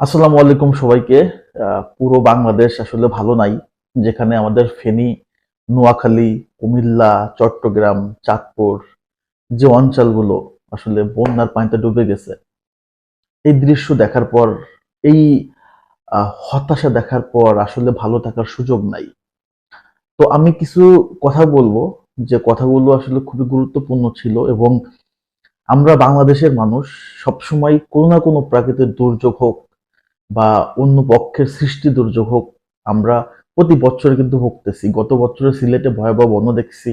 আসসালামু আলাইকুম সবাইকে। পুরো বাংলাদেশ আসলে ভালো নাই, যেখানে আমাদের ফেনী, নোয়াখালী, কুমিল্লা, চট্টগ্রাম, চাঁদপুর যে অঞ্চলগুলো আসলে বন্যার পানিতে ডুবে গেছে, এই দৃশ্য দেখার পর, এই হতাশা দেখার পর আসলে ভালো থাকার সুযোগ নাই। তো আমি কিছু কথা বলব, যে কথাগুলো আসলে খুবই গুরুত্বপূর্ণ ছিল এবং আমরা বাংলাদেশের মানুষ সবসময় কোনো না কোনো প্রাকৃতিক দুর্যোগ হোক বা অন্য পক্ষের সৃষ্টি দুর্যোগ হোক, আমরা প্রতি বছরে কিন্তু ভুগতেছি। গত বছরে সিলেটে ভয়াবহ বন্য দেখছি।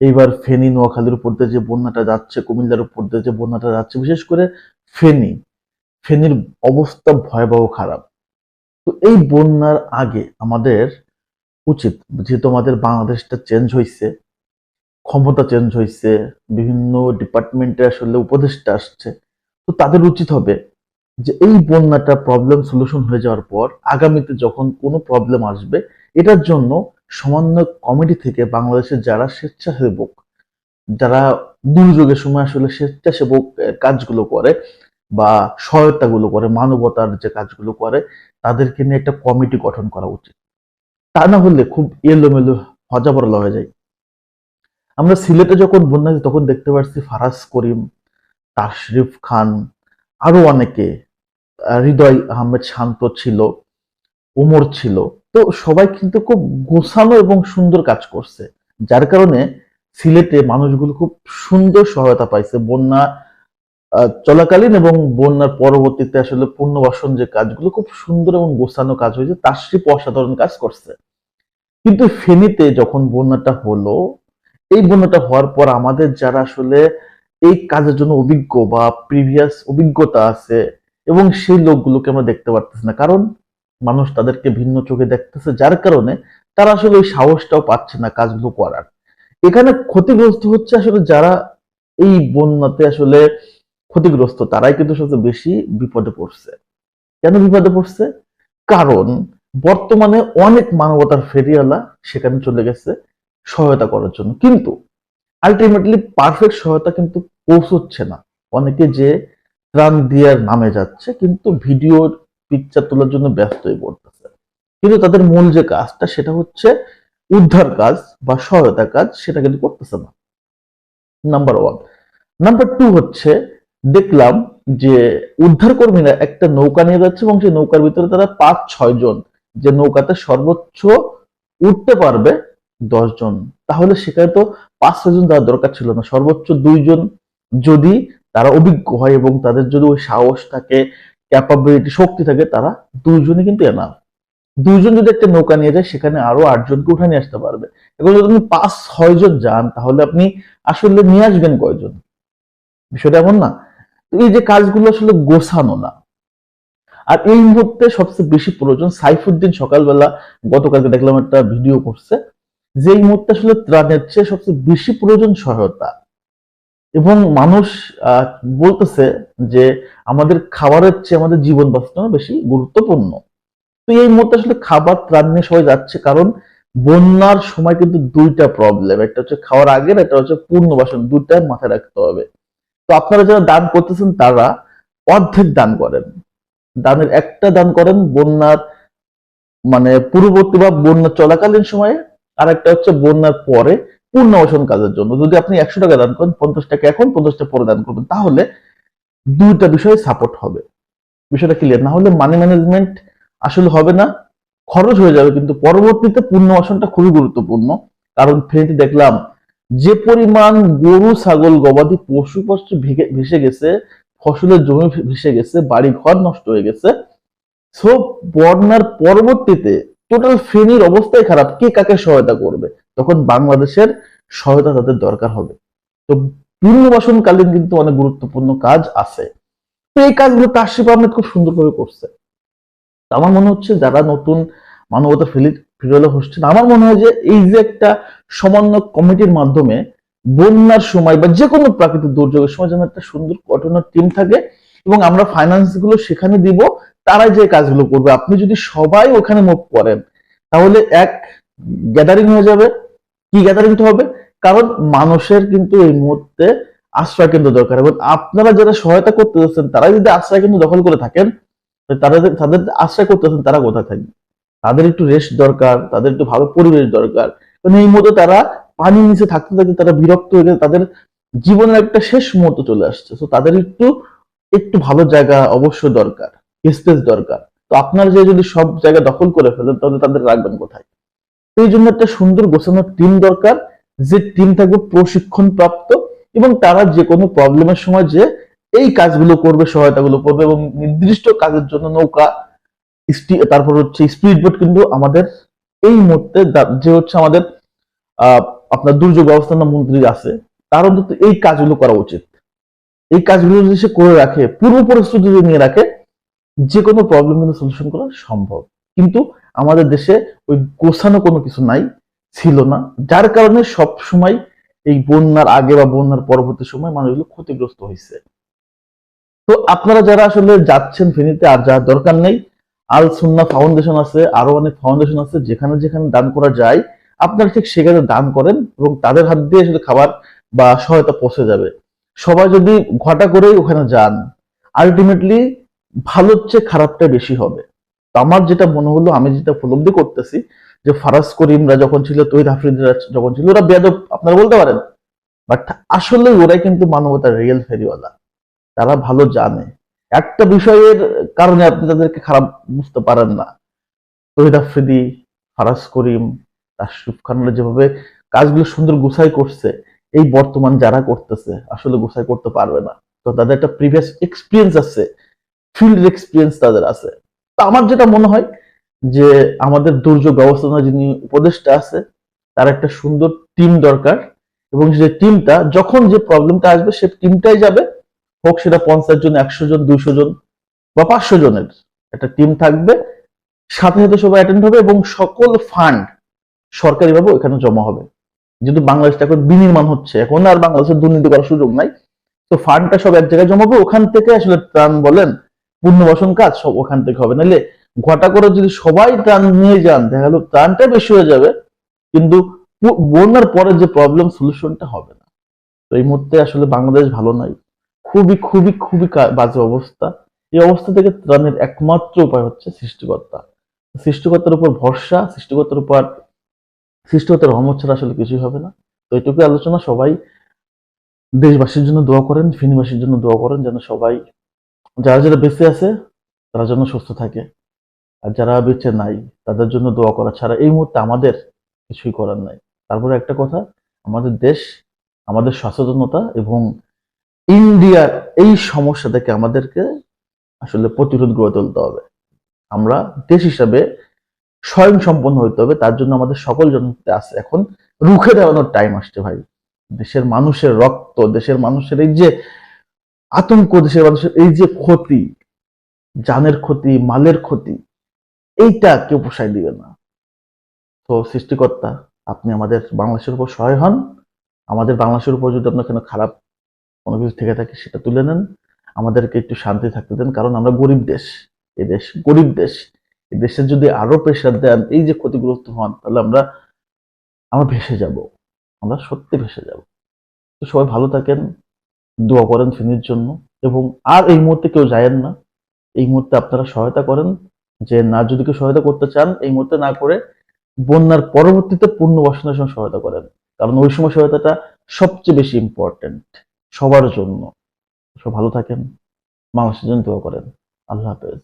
এইবার ফেনী, নোয়াখালীর উপর দিয়ে যে বন্যাটা যাচ্ছে, কুমিল্লার উপর দিয়ে যে বন্যাটা যাচ্ছে, বিশেষ করে ফেনী, ফেনীর অবস্থা ভয়াবহ খারাপ। তো এই বন্যার আগে আমাদের উচিত, যেহেতু আমাদের বাংলাদেশটা চেঞ্জ হয়েছে ক্ষমতা চেঞ্জ হয়েছে বিভিন্ন ডিপার্টমেন্টে আসলে উপদেষ্টা আসছে, তো তাদের উচিত হবে যে এই বন্যাটা প্রবলেম সলিউশন হয়ে যাওয়ার পর আগামীতে যখন কোনো প্রবলেম আসবে, এটার জন্য সমন্বয় কমিটি থেকে বাংলাদেশের যারা স্বেচ্ছাসেবক, যারা দুর্যোগের সময় আসলে স্বেচ্ছাসেবক কাজগুলো করে বা সহায়তাগুলো করে, মানবতার যে কাজগুলো করে, তাদেরকে নিয়ে একটা কমিটি গঠন করা উচিত। তা না হলে খুব এলোমেলো হজাবরলা হয়ে যায়। আমরা সিলেটে যখন বন্যা তখন দেখতে পাচ্ছি ফারাজ করিম, তাশরিফ খান আরও অনেকে হৃদয় আহমেদ শান্ত ছিল ওমর ছিল। তো সবাই কিন্তু খুব গোছানো এবং সুন্দর কাজ করছে। যার কারণে সিলেটে মানুষগুলো খুব সুন্দর সহায়তা পাইছে। বন্যা চলাকালীন এবং বন্যার পরবর্তীতে আসলে পুনর্বাসন যে কাজগুলো খুব সুন্দর এবং গোছানো কাজ হয়েছে তাশরিফ অসাধারণ কাজ করছে। কিন্তু ফেনীতে যখন বন্যাটা হলো, এই বন্যাটা হওয়ার পর আমাদের যারা আসলে এই কাজের জন্য অভিজ্ঞ বা প্রিভিয়াস অভিজ্ঞতা আছে এবং সেই লোকগুলোকে আমরা দেখতে পারতেছি না। কারণ মানুষ তাদেরকে ভিন্ন চোখে দেখতেছে, যার কারণে তারা আসলে ওই সাহসটাও পাচ্ছে না কাজগুলো করার। এখানে ক্ষতিগ্রস্ত হচ্ছে আসলে যারা এই বন্যাতে আসলে ক্ষতিগ্রস্ত, তারাই কিন্তু সবচেয়ে বেশি বিপদে পড়ছে। কেন বিপদে পড়ছে? কারণ বর্তমানে অনেক মানবতার ফেরিওয়ালা সেখানে চলে গেছে সহায়তা করার জন্য। কিন্তু আলটিমেটলি পারফেক্ট সহায়তা কিন্তু পৌঁছচ্ছে না। অনেকে যে ত্রাণ দেওয়ার নামে যাচ্ছে, কিন্তু ভিডিও পিকচার তোলার জন্য ব্যস্ত হয়ে পড়তেছে। কিন্তু তাদের মূল যে কাজটা, সেটা হচ্ছে উদ্ধার কাজ বা সহায়তা কাজ, সেটা কিন্তু করতেছে না। নাম্বার ওয়ান নাম্বার টু হচ্ছে, দেখলাম যে উদ্ধার কর্মীরা একটা নৌকা নিয়ে যাচ্ছে এবং সেই নৌকার ভিতরে তারা পাঁচ, ছয় জন, যে নৌকাতে সর্বোচ্চ উঠতে পারবে দশ জন। তাহলে সেখানে তো পাঁচ, ছয় জন দরকার ছিল না। সর্বোচ্চ দুইজন যদি তারা অভিজ্ঞ হয় এবং তাদের যদি ওই সাহস থাকে ক্যাপাবিলিটি শক্তি থাকে, তারা দুইজনই কিন্তু এনা দুইজন যদি একটা নৌকা নিয়ে যায়, সেখানে আরও আটজনকে উঠে নিয়ে আসতে পারবে। এখন যদি পাঁচ, ছয় জন যান, তাহলে আপনি আসলে নিয়ে আসবেন কয়জন? বিষয়টা এমন না। এই যে কাজগুলো আসলে গোছানো না। আর এই মুহূর্তে সবচেয়ে বেশি প্রয়োজন সাইফুদ্দিন সকালবেলা, গতকালকে দেখলাম একটা ভিডিও করছে, যে এই মুহূর্তে আসলে ত্রাণের চেয়ে সবচেয়ে বেশি প্রয়োজন সহায়তা। এবং মানুষ বলতেছে যে আমাদের খাবারের চেয়ে আমাদের জীবন বাঁচানো বেশি গুরুত্বপূর্ণ। তো এই মুহূর্তে আসলে খাবার ত্রাণ নিয়ে সবাই যাচ্ছে কারণ বন্যার সময় কিন্তু দুইটা প্রবলেম একটা হচ্ছে খাওয়ার আগের, একটা হচ্ছে পূর্ণবাসন দুইটা মাথায় রাখতে হবে। তো আপনারা যারা দান করতেছেন, তারা অর্ধেক দান করেন। দানের একটা দান করেন বন্যার মানে পূর্ববর্তী বা বন্যা চলাকালীন সময়ে আর একটা হচ্ছে বন্যার পরে পুনর্বাসন কাজের জন্য। যদি আপনি একশো টাকা দান করেন, পঞ্চাশ টাকা এখন পঞ্চাশ টাকা পরে দান করবেন, তাহলে দুইটা বিষয়ে সাপোর্ট হবে। বিষয়টা ক্লিয়ার না হলে মানি ম্যানেজমেন্ট আসলে হবে না, খরচ হয়ে যাবে, কিন্তু পরবর্তীতে পুনর্বাসনটা খুবই গুরুত্বপূর্ণ। কারণ ফেনীতে দেখলাম, যে পরিমাণ গরু, ছাগল, গবাদি, পশু পশু ভেসে গেছে, ফসলের জমি ভেসে গেছে বাড়ি ঘর নষ্ট হয়ে গেছে সো বন্যার পরবর্তীতে টোটাল ফেনীর অবস্থাই খারাপ, কে কাকে সহায়তা করবে? তখন বাংলাদেশের সহায়তা তাদের দরকার হবে। তো পুনর্বাসনকালীন কিন্তু অনেক গুরুত্বপূর্ণ কাজ আছে। তো এই কাজগুলো তাশরিফ আহমেদ খুব সুন্দরভাবে করছে। আমার মনে হচ্ছে যারা নতুন মানবতা ফিরলে হচ্ছেন আমার মনে হয় যে এই যে একটা সমন্বয় কমিটির মাধ্যমে বন্যার সময় বা যে কোনো প্রাকৃতিক দুর্যোগের সময় যেন একটা সুন্দর কঠোর টিম থাকে এবং আমরা ফাইন্যান্সগুলো সেখানে দিব, তারাই যে কাজগুলো করবে। আপনি যদি সবাই ওখানে মুভ করেন, তাহলে এক গ্যাদারিং হয়ে যাবে কি গ্যাদারিংটা হবে? কারণ মানুষের কিন্তু এই মুহূর্তে আশ্রয় কেন্দ্র দরকার এবং আপনারা যারা সহায়তা করতে যাচ্ছেন, তারা যদি আশ্রয় কেন্দ্র দখল করে থাকেন তো তারা যে- তাদের যে আশা করতেছেন তারা কোথায় থাকবে? তাদের একটু রেস্ট দরকার, তাদের একটু ভালো পরিবেশ দরকার। কারণ এই মুহূর্তে তারা পানির নিচে থাকতে থাকতে তারা বিরক্ত হয়ে গেছে তাদের জীবনের একটা শেষ মুহূর্ত চলে আসছে। তো তাদের একটু একটু ভালো জায়গা অবশ্যই দরকার স্পেস দরকার। তো আপনারা যে যদি সব জায়গা দখল করে ফেলেন, তাহলে তাদের রাখবেন কোথায়? তো এই জন্য একটা সুন্দর গোছানো টিম দরকার, যে টিম থাকবে প্রশিক্ষণ প্রাপ্ত এবং তারা যে কোনো প্রবলেমের সময় যে এই কাজগুলো করবে, সহায়তাগুলো করবে এবং নির্দিষ্ট কাজের জন্য নৌকা তারপর হচ্ছে স্পিড বোট কিন্তু আমাদের এই মুহূর্তে যে হচ্ছে আমাদের আপনার দুর্যোগ ব্যবস্থাপনা মন্ত্রী আছে, তার অন্তত এই কাজগুলো করা উচিত। এই কাজগুলো যদি সে করে রাখে, পূর্ব প্রস্তুতি যদি নিয়ে রাখে, যে কোনো প্রবলেম কিন্তু সলিউশন করা সম্ভব। কিন্তু আমাদের দেশে ওই গোছানো কোনো কিছু নাই, ছিল না। যার কারণে সব সময় এই বন্যার আগে বা বন্যার পরবর্তী সময় মানুষগুলো ক্ষতিগ্রস্ত হয়েছে। তো আপনারা যারা আসলে যাচ্ছেন ফেনীতে আর যার দরকার নেই, আল সুন্না ফাউন্ডেশন আছে, আরও অনেক ফাউন্ডেশন আছে, যেখানে যেখানে দান করা যায়, আপনারা ঠিক সেখানে দান করেন এবং তাদের হাত দিয়ে আসলে খাবার বা সহায়তা পৌঁছে যাবে। সবাই যদি ঘটা করেই ওখানে যান আলটিমেটলি ভালোর চেয়ে খারাপটা বেশি হবে। আমার যেটা মনে হলো, আমি যেটা উপলব্ধি করতেছি যে ফারাজ করিমরা যখন ছিল তৈরি হাফরিদরা যখন ছিল, ওরা বেয়াদব, আপনারা বলতে পারেন। বাট আসলে ওরাই কিন্তু মানবতার রিয়েল ফেরিওয়ালা তারা ভালো জানে। একটা বিষয়ের কারণে আপনি তাদেরকে খারাপ বুঝতে পারেন না। তহিদ আফ্রিদি, ফারাজ করিম তাশরিফ খানরা যেভাবে কাজগুলো সুন্দর গুছাই করছে, এই বর্তমান যারা করতেছে, আসলে গুছাই করতে পারবে না। তো তাদের একটা প্রিভিয়াস এক্সপিরিয়েন্স আছে। ফিল্ড এক্সপিরিয়েন্স তাদের আছে। তো আমার যেটা মনে হয় যে আমাদের দুর্যোগ ব্যবস্থাপনা যিনি উপদেষ্টা আছে, তার একটা সুন্দর টিম দরকার এবং যে টিমটা যখন যে প্রবলেমটা আসবে সে টিমটাই যাবে, হোক সেটা পঞ্চাশ জন, একশো জন দুইশো জন বা পাঁচশো জনের। একটা টিম থাকবে, সাথে সাথে সবাই অ্যাটেন্ড হবে এবং সকল ফান্ড সরকারিভাবে ওখানে জমা হবে। যেহেতু বাংলাদেশটা এখন বিনির্মাণ হচ্ছে, এখন আর বাংলাদেশের দুর্নীতি করার সুযোগ নাই। তো ফান্ডটা সব এক জায়গায় জমা হবে, ওখান থেকে আসলে ত্রাণ বলেন পুনর্বাসন কাজ সব ওখান থেকে হবে। নাহলে ঘটা করে যদি সবাই ত্রাণ নিয়ে যান, দেখা গেল ত্রাণটা বেশি হয়ে যাবে, কিন্তু বন্যার পরে যে প্রবলেম সলিউশনটা হবে না। তো এই মুহূর্তে আসলে বাংলাদেশ ভালো নাই খুবই খুবই খুবই বাজে অবস্থা। এই অবস্থা থেকে ত্রাণের একমাত্র উপায় হচ্ছে সৃষ্টিকর্তা। সৃষ্টিকর্তার উপর ভরসা, সৃষ্টিকর্তার উপর সৃষ্টিকর্তার রহমত ছাড়া আসলে কিছুই হবে না। তো এইটুকু আলোচনা, সবাই দেশবাসীর জন্য দোয়া করেন, ফিনিবাসীর জন্য দোয়া করেন, যেন সবাই যারা যারা বেঁচে আছে, তারা যেন সুস্থ থাকে। আর যারা বেঁচে নাই, তাদের জন্য দোয়া করা ছাড়া এই মুহূর্তে আমাদের কিছুই করার নাই। তারপরে একটা কথা, আমাদের দেশ, আমাদের সচেতনতা এবং ইন্ডিয়ার এই সমস্যা থেকে আমাদেরকে আসলে প্রতিরোধ গড়ে তুলতে হবে। আমরা দেশ হিসাবে স্বয়ং সম্পন্ন হইতে হবে, তার জন্য আমাদের সকল জনতে আছে এখন রুখে দেওয়ানোর টাইম আসছে ভাই। দেশের মানুষের রক্ত, দেশের মানুষের এই যে আতঙ্ক দেশের মানুষের, এই যে ক্ষতি, জানের ক্ষতি, মালের ক্ষতি, এইটা কেউ পোষায় দিবে না। তো সৃষ্টিকর্তা, আপনি আমাদের বাংলাদেশের উপর সহায় হন। আমাদের বাংলাদেশের উপর যদি আপনার কোনো খারাপ কোনো কিছু থেকে থাকে, সেটা তুলে নেন। আমাদেরকে একটু শান্তি থাকতে দেন, কারণ আমরা গরিব দেশ। এই দেশ গরিব দেশ। এই দেশের যদি আরও প্রেশার দেন, এই যে ক্ষতিগ্রস্ত হন, তাহলে আমরা আমরা ভেসে যাব। আমরা সত্যি ভেসে যাব। তো সবাই ভালো থাকেন। দোয়া করেন ফিনির জন্য এবং আর এই মুহূর্তে কেউ যায়েন না। এই মুহূর্তে আপনারা সহায়তা করেন যে না, যদি কেউ সহায়তা করতে চান, এই মুহূর্তে না করে বন্যার পরবর্তীতে পুনর্বাসনের সময় সহায়তা করেন। কারণ ওই সময় সহায়তাটা সবচেয়ে বেশি ইম্পর্টেন্ট সবার জন্য। সব ভালো থাকেন মানুষের জন্য দোয়া করেন। আল্লাহ হাফেজ।